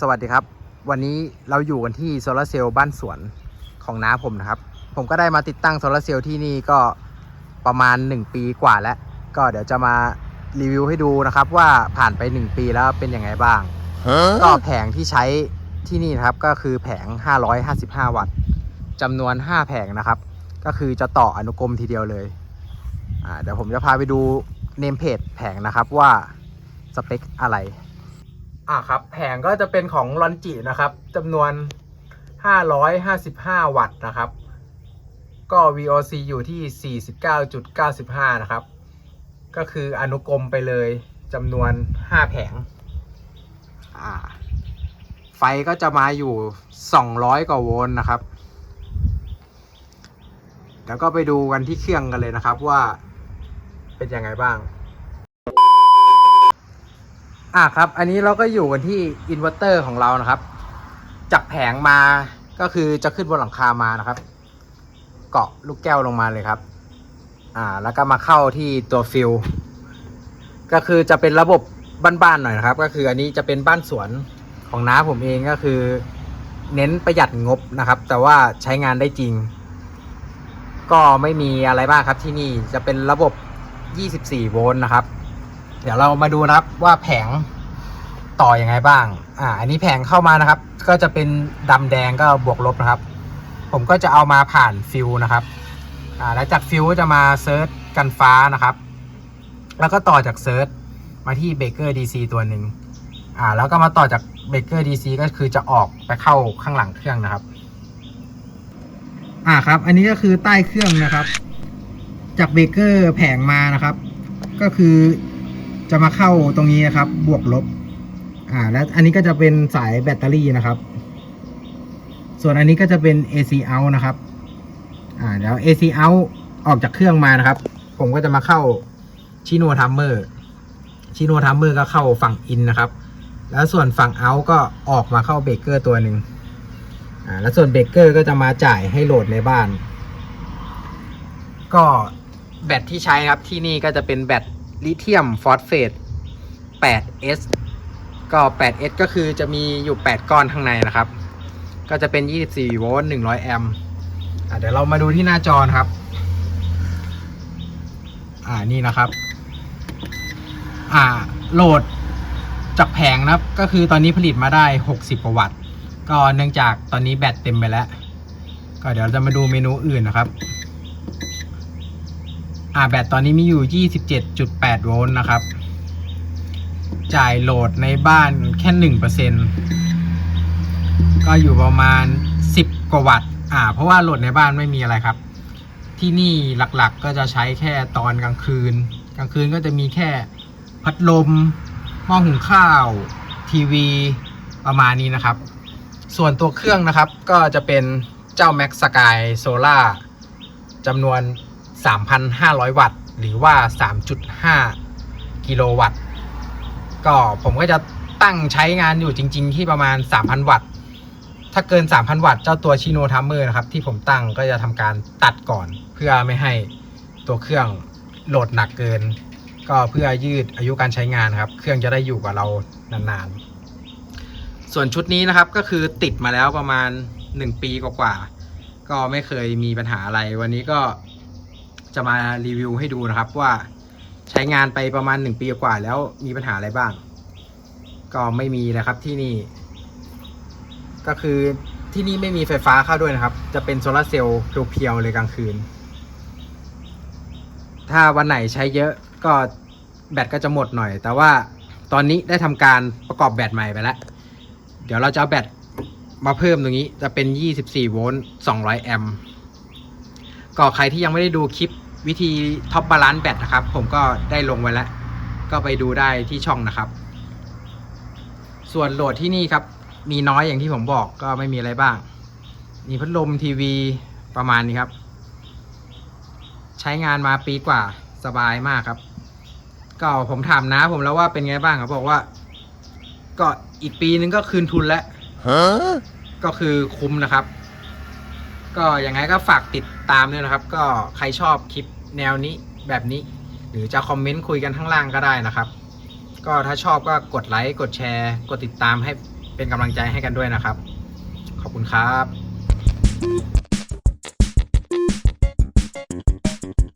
สวัสดีครับ วันนี้เราอยู่กันที่โซลาร์เซลล์บ้านสวนของน้าผมนะครับ ผมก็ได้มาติดตั้งโซลาร์เซลล์ที่นี่ก็ประมาณ 1 ปีกว่าแล้ว ก็เดี๋ยวจะมารีวิวให้ดูนะครับ ว่าผ่านไป 1 ปีแล้วเป็นยังไงบ้าง ก็แผงที่ใช้ที่นี่นะครับก็คือแผง 555 วัตต์จำนวน 5 แผงนะครับ ก็คือจะต่ออนุกรมทีเดียวเลยอ่าเดี๋ยวผมจะพาไปดูเนมเพจแผงนะครับว่าสเปคอะไร อ่าครับแผงก็จะเป็นของลอนจินะครับจำนวน 555 วัตต์นะครับ ก็ VOC อยู่ที่ 49.95 นะครับ ก็คืออนุกรมไปเลยจำนวน 5 แผงอ่าไฟก็จะมาอยู่ 200 กว่าโวลต์นะครับ เดี๋ยวก็ไปดูกันที่เครื่องกันเลยนะครับว่าเป็นยังไงบ้าง อะครับ อันนี้เราก็อยู่กันที่อินเวอร์เตอร์ของเรานะครับจากแผงมาก็คือจะขึ้นบนหลังคามานะครับ เกาะลูกแก้วลงมาเลยครับ อ่า แล้วก็มาเข้าที่ตัวฟิลก็คือจะเป็นระบบบ้านๆหน่อยนะครับ ก็คืออันนี้จะเป็นบ้านสวนของน้าผมเองก็คือ เน้นประหยัดงบนะครับ แต่ว่าใช้งานได้จริง ก็ไม่มีอะไรบ้างครับที่นี่จะเป็นระบบ 24 โวลต์นะครับ เดี๋ยวเรามาดูนะครับว่าแผงต่ออยังไงบ้าง อ่า อันนี้แผงเข้ามานะครับ ก็จะเป็นดำแดงก็บวกลบนะครับ ผมก็จะเอามาผ่านฟิวนะครับ อ่า แล้วจากฟิวจะมาเซิร์ชกันฟ้านะครับ แล้วก็ต่อจากเซิร์ชมาที่เบเกอร์ดีซีตัวหนึ่งอ่า แล้วก็มาต่อจากเบเกอร์ดีซีก็คือจะออกไปเข้าข้างหลังเครื่องนะครับ อ่าครับ อันนี้ก็คือใต้เครื่องนะครับ จากเบเกอร์แผงมานะครับ ก็คือ จะมาเข้าตรงนี้นะครับ บวกลบ อ่า แล้วอันนี้ก็จะเป็นสายแบตเตอรี่นะครับ ส่วนอันนี้ก็จะเป็น AC out นะครับ อ่าเดี๋ยว AC out ออกจากเครื่องมานะครับ ผมก็จะมาเข้าชิโนทัมเมอร์ชิโนทัมเมอร์ก็เข้าฝั่งอินนะครับ แล้วส่วนฝั่งเอาก็ออกมาเข้าเบรกเกอร์ตัวหนึ่งอ่าแล้วส่วนเบรกเกอร์ก็จะมาจ่ายให้โหลดในบ้าน ก็แบตที่ใช้ครับที่นี่ก็จะเป็นแบต ลิเธียมฟอสเฟต 8S ก็ 8S ก็คือจะมีอยู่ 8 ก้อนข้างในนะครับ ก็จะเป็น 24 โวลต์ 100 แอมป์เดี๋ยวเรามาดูที่หน้าจอครับ อ่า นี่นะครับ อ่า โหลดจากแผงนะครับ ก็คือตอนนี้ผลิตมาได้ 60กว่าวัตต์ ก็เนื่องจากตอนนี้แบตเต็มไปแล้ว ก็เดี๋ยวเราจะมาดูเมนูอื่นนะครับ อ่าแบตตอนนี้มีอยู่ 27.8 โวลต์นะครับ จ่ายโหลดในบ้านแค่ 1%ก็อยู่ประมาณ 10 กว่าวัตต์อ่า เพราะว่าโหลดในบ้านไม่มีอะไรครับ ที่นี่หลักๆก็จะใช้แค่ตอนกลางคืน กลางคืนก็จะมีแค่พัดลมหม้อหุงข้าว ทีวีประมาณนี้นะครับ ส่วนตัวเครื่องนะครับก็จะเป็นเจ้า Max Sky Solar จำนวน 3,500 วัตต์ หรือว่า 3.5 กิโลวัตต์ ก็ผมก็จะตั้งใช้งานอยู่จริง ๆ ที่ประมาณ 3,000 วัตต์ ถ้าเกิน 3,000 วัตต์ เจ้าตัวชิโนทัมเมอร์นะครับ ที่ผมตั้งก็จะทำการตัดก่อน เพื่อไม่ให้ตัวเครื่องโหลดหนักเกิน ก็เพื่อยืดอายุการใช้งานครับ เครื่องจะได้อยู่กับเรานานๆ ส่วนชุดนี้นะครับก็คือติดมาแล้วประมาณ 1 ปีกว่าๆก็ไม่เคยมีปัญหาอะไรวันนี้ก็ จะมารีวิวให้ดูนะครับว่าใช้งานไปประมาณ 1 ปีกว่าแล้วมีปัญหาอะไรบ้าง ก็ไม่มีนะครับที่นี่ ก็คือที่นี่ไม่มีไฟฟ้าเข้าด้วยนะครับ จะเป็นโซลาร์เซลล์เพียวๆเลยกลางคืน ถ้าวันไหนใช้เยอะก็แบตก็จะหมดหน่อย แต่ว่าตอนนี้ได้ทำการประกอบแบตใหม่ไปแล้ว เดี๋ยวเราจะเอาแบตมาเพิ่มตรงนี้จะเป็น 24 โวลต์ 200 แอมป์ ก็ใครที่ยังไม่ได้ดูคลิป วิธีท็อปบาลานซ์แบตนะครับ ผมก็ได้ลงไว้แล้ว ก็ไปดูได้ที่ช่องนะครับ ส่วนโหลดที่นี่ครับ มีน้อยอย่างที่ผมบอกก็ไม่มีอะไรบ้าง มีพัดลมทีวีประมาณนี้ครับ ใช้งานมาปีกว่าสบายมากครับ ก็ผมถามนะผมแล้วว่าเป็นไงบ้างเขาบอกว่า ก็อีกปีนึงก็คืนทุนแล้วก็คือคุ้มนะครับ ก็ยังไงก็ฝากติดตามด้วยนะครับ ก็ใครชอบคลิป แนวนี้แบบนี้ หรือจะคอมเมนต์คุยกันข้างล่างก็ได้นะครับ ก็ถ้าชอบก็กดไลค์กดแชร์กดติดตามให้เป็นกำลังใจให้กันด้วยนะครับ ขอบคุณครับ